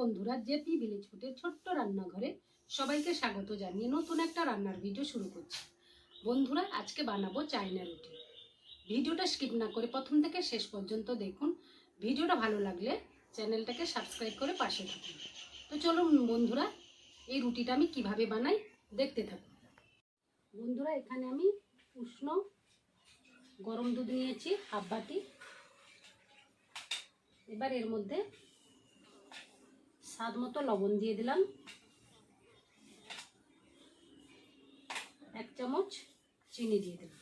বন্ধুরা JP village ফুটের ছোট্ট রান্নাঘরে সবাইকে স্বাগত জানিয়ে নতুন একটা রান্নার ভিডিও শুরু করছি। বন্ধুরা, আজকে বানাবো চায়না রুটি। ভিডিওটা স্কিপ না করে প্রথম থেকে শেষ পর্যন্ত দেখুন। ভিডিওটা ভালো লাগলে চ্যানেলটাকে সাবস্ক্রাইব করে পাশে থাকুন। তো চলুন বন্ধুরা, এই রুটিটা আমি কীভাবে বানাই দেখতে থাকুন। বন্ধুরা, এখানে আমি উষ্ণ গরম দুধ নিয়েছি, হাফ বাটি। এবার এর মধ্যে স্বাদ মতো লবণ দিয়ে দিলাম। এক চামচ চিনি দিয়ে দিলাম।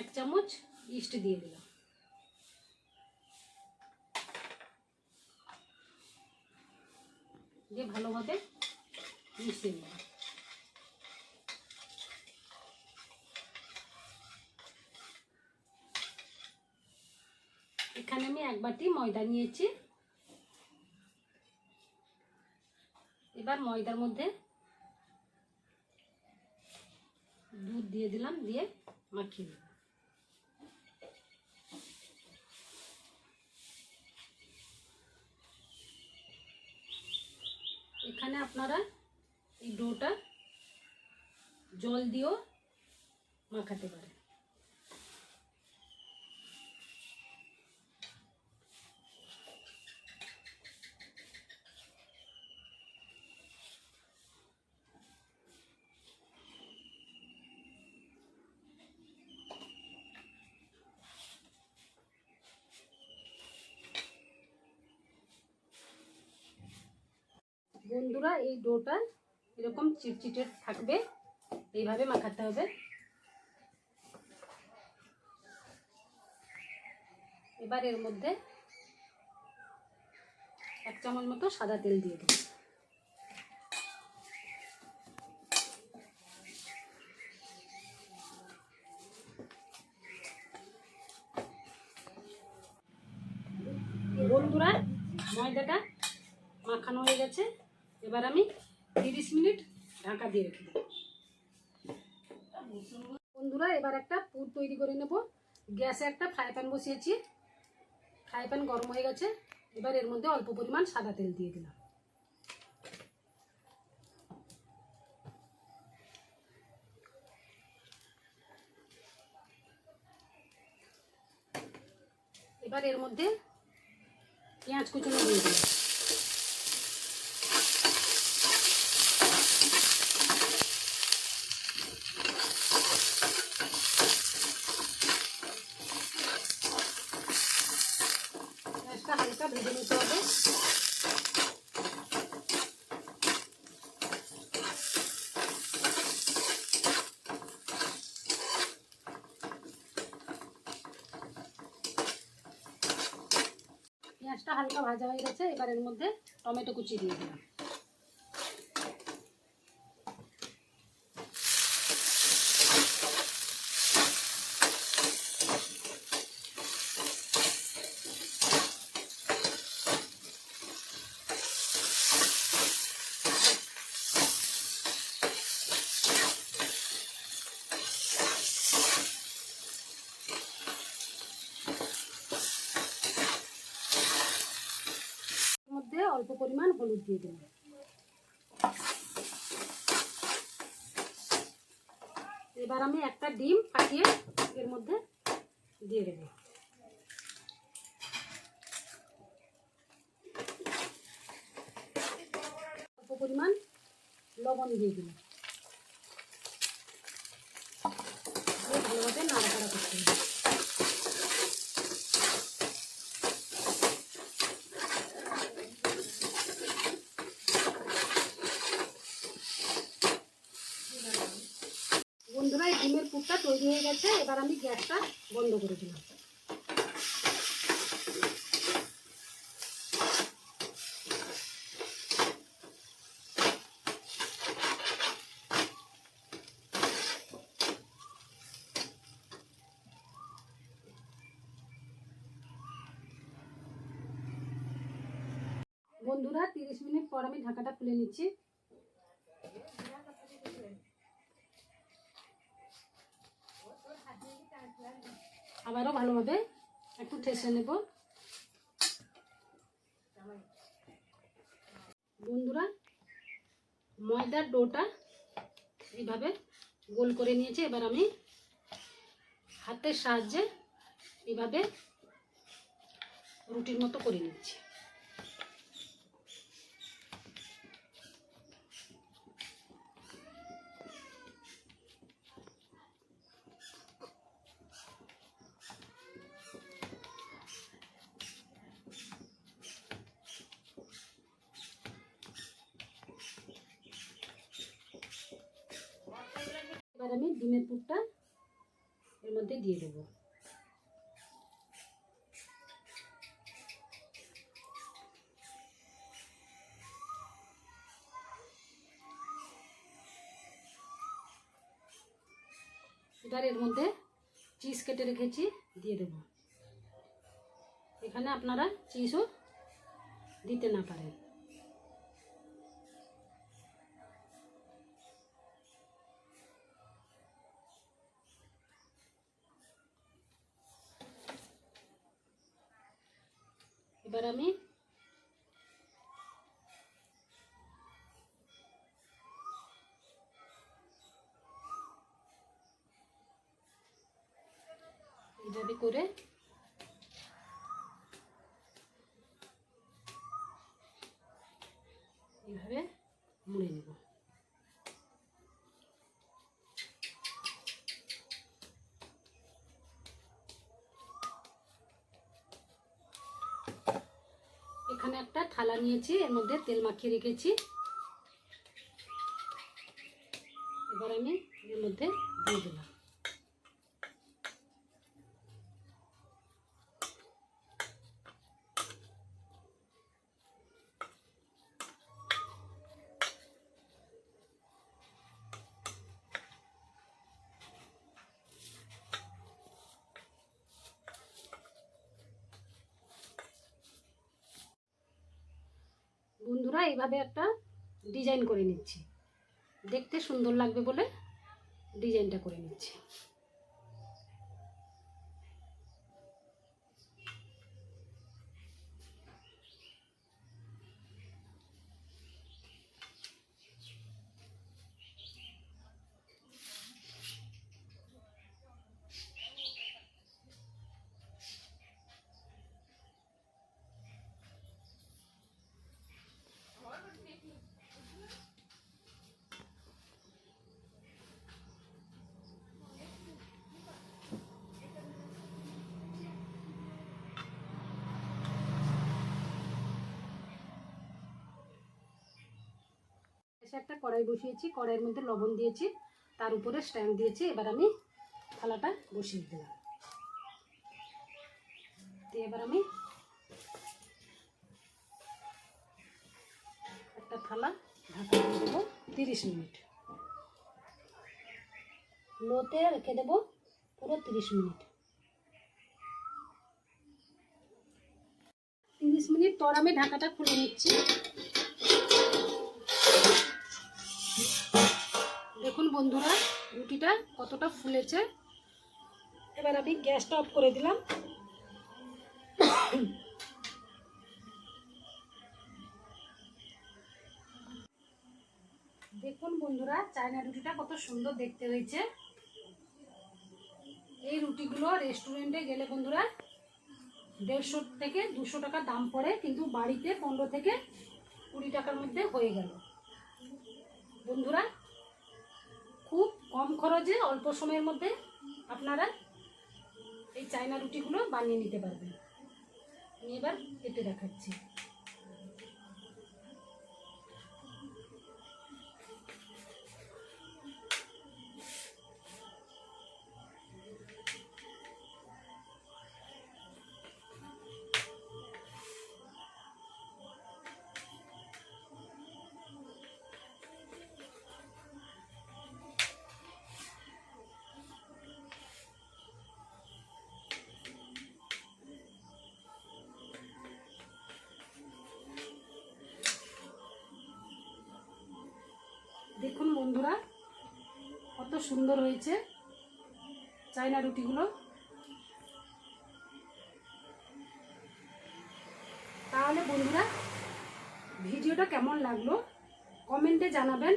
এক চামচ ইস্ট দিয়ে দিলাম দিয়ে ভালোভাবে মিশিয়ে নিলাম এখানে আমি এক বাটি ময়দা নিয়েছি। এবার ময়দার মধ্যে দুধ দিয়ে দিলাম, দিয়ে মাখিয়ে এখানে আপনারা এই ডোটা জল দিয়েও মাখাতে পারেন। বন্ধুরা, এই ডোটা এরকম চিটচিটে থাকবে। এইভাবে মাখাতে হবে। এবার এর মধ্যে এক চামচ মতো সাদা তেল দিয়ে দেব। বন্ধুরা, ময়দাটা মাখানো হয়ে গেছে। এবার আমি তিরিশ মিনিট ঢাকা দিয়ে রেখে বন্ধুরা, এবার একটা পুর তৈরি করে নেব। গ্যাসে একটা ফ্রাই প্যান বসিয়েছি। ফ্রাই প্যান গরম হয়ে গেছে। এবার এর মধ্যে অল্প পরিমাণ সাদা তেল দিয়ে দিলাম। এবার এর মধ্যে পেঁয়াজ কুচুনো দিয়ে দিলাম পেঁয়াজটা হালকা ভেজে নিতে হবে পেঁয়াজটা হালকা ভাজা হয়ে গেছে এবার এর মধ্যে টমেটো কুচি দিয়ে দিলাম এর মধ্যে অল্প পরিমাণ হলুদ দিয়ে দিলাম এবার আমি একটা ডিম ফাটিয়ে এর মধ্যে দিয়ে দেবো। অল্প পরিমাণ লবণ দিয়ে দিলাম দিয়ে ভালোভাবে নাড়াচাড়া করতে হবে বন্ধুরা এই ডিমের তৈরি হয়ে গেছে, এবার আমি গ্যাসটা বন্ধ করে দিলাম। বন্ধুরা, তিরিশ মিনিট পর আমি ঢাকাটা খুলে নিচ্ছি। আবারও ভালোভাবে একটু ঠেসে নেব। বন্ধুরা, ময়দার ডোটা এইভাবে গোল করে নিয়েছে। এবার আমি হাতের সাহায্যে এইভাবে রুটির মতো করে নিচ্ছি। এবার আমি ডিমের পুরটা এর মধ্যে দিয়ে দেবো। এবার এর মধ্যে চিজ কেটে রেখেছি, দিয়ে দেব। এখানে আপনারা চিজও দিতে না পারেন। এবার আমি এইভাবে করে এইভাবে মুড়ে নেব এখানে একটা থালা নিয়েছি এর মধ্যে তেল মাখিয়ে রেখেছি। এবার আমি এর মধ্যে দিয়ে দিলাম। বন্ধুরা এইভাবে একটা ডিজাইন করে নিচ্ছি। দেখতে সুন্দর লাগবে বলে ডিজাইনটা করে নিচ্ছি। একটা কড়াই বসিয়েছি, কড়াইয়ের মধ্যে লবণ দিয়েছি, তার উপরে স্ট্যান্ড দিয়েছি, এবার আমি থালাটা বসিয়ে দিলাম। দিয়ে এবার আমি একটা থালা ঢাকা দিয়ে দেবো তিরিশ মিনিট। লোতে রেখে দেবো পুরো তিরিশ মিনিট। তিরিশ মিনিট পর আমি ঢাকাটা খুলে নিচ্ছি। দেখুন বন্ধুরা, রুটিটা কতটা ফুলেছে। এবার আমি গ্যাসটা অফ করে দিলাম। দেখুন বন্ধুরা, চায়না রুটিটা কত সুন্দর দেখতে হয়েছে। এই রুটিগুলো রেস্টুরেন্টে গেলে বন্ধুরা, দেড়শো থেকে দুশো টাকা দাম পড়ে, কিন্তু বাড়িতে পনেরো থেকে কুড়ি টাকার মধ্যে হয়ে গেল। বন্ধুরা খুব কম খরচে অল্প সময়ের মধ্যে আপনারা এই চায়না রুটিগুলো বানিয়ে নিতে পারবেন। আমি এবার কেটে দেখাচ্ছি। সুন্দর হয়েছে চায়না রুটিগুলো। তাহলে বন্ধুরা, ভিডিওটা কেমন লাগল কমেন্টে জানাবেন।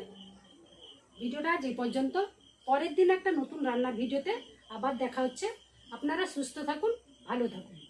ভিডিওটা যে পর্যন্ত। পরের দিন একটা নতুন রান্না ভিডিওতে আবার দেখা হচ্ছে। আপনারা সুস্থ থাকুন, ভালো থাকুন।